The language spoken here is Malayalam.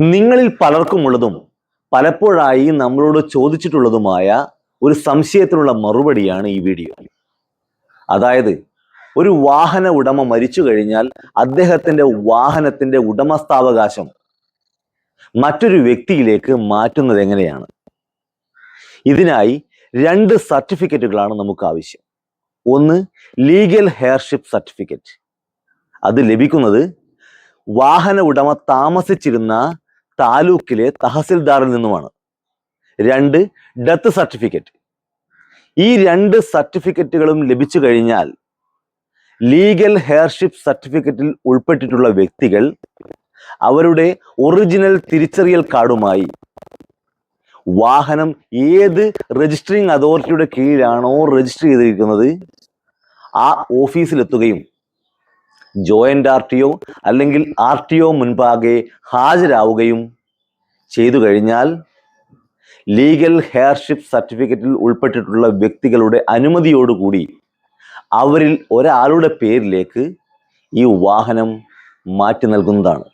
നിങ്ങളിൽ പലർക്കുമുള്ളതും പലപ്പോഴായി നമ്മളോട് ചോദിച്ചിട്ടുള്ളതുമായ ഒരു സംശയത്തിനുള്ള മറുപടിയാണ് ഈ വീഡിയോ. അതായത് ഒരു വാഹന ഉടമ മരിച്ചു കഴിഞ്ഞാൽ അദ്ദേഹത്തിന്റെ വാഹനത്തിന്റെ ഉടമസ്ഥാവകാശം മറ്റൊരു വ്യക്തിയിലേക്ക് മാറ്റുന്നത് എങ്ങനെയാണ്? ഇതിനായി രണ്ട് സർട്ടിഫിക്കറ്റുകളാണ് നമുക്ക് ആവശ്യം ഒന്ന് ലീഗൽ ഹെയർഷിപ്പ് സർട്ടിഫിക്കറ്റ്. അത് ലഭിക്കുന്നത് വാഹന ഉടമ താമസിച്ചിരുന്ന താലൂക്കിലെ തഹസിൽദാറിൽ നിന്നുമാണ്. രണ്ട് ഡെത്ത് സർട്ടിഫിക്കറ്റ്. ഈ രണ്ട് സർട്ടിഫിക്കറ്റുകളും ലഭിച്ചു കഴിഞ്ഞാൽ ലീഗൽ ഹെയർഷിപ്പ് സർട്ടിഫിക്കറ്റിൽ ഉൾപ്പെട്ടിട്ടുള്ള വ്യക്തികൾ അവരുടെ ഒറിജിനൽ തിരിച്ചറിയൽ കാർഡുമായി വാഹനം ഏത് രജിസ്ട്രിങ് അതോറിറ്റിയുടെ കീഴിലാണോ രജിസ്റ്റർ ചെയ്തിരിക്കുന്നത് ആ ഓഫീസിലെത്തുകയും ജോയിന്റ് ആർ ടി ഒ അല്ലെങ്കിൽ ആർ ടി ഒ മുൻപാകെ ഹാജരാവുകയും ചെയ്തു കഴിഞ്ഞാൽ ലീഗൽ ഹെയർഷിപ്പ് സർട്ടിഫിക്കറ്റിൽ ഉൾപ്പെട്ടിട്ടുള്ള വ്യക്തികളുടെ അനുമതിയോടുകൂടി അവരിൽ ഒരാളുടെ പേരിലേക്ക് ഈ വാഹനം മാറ്റി നൽകുന്നതാണ്.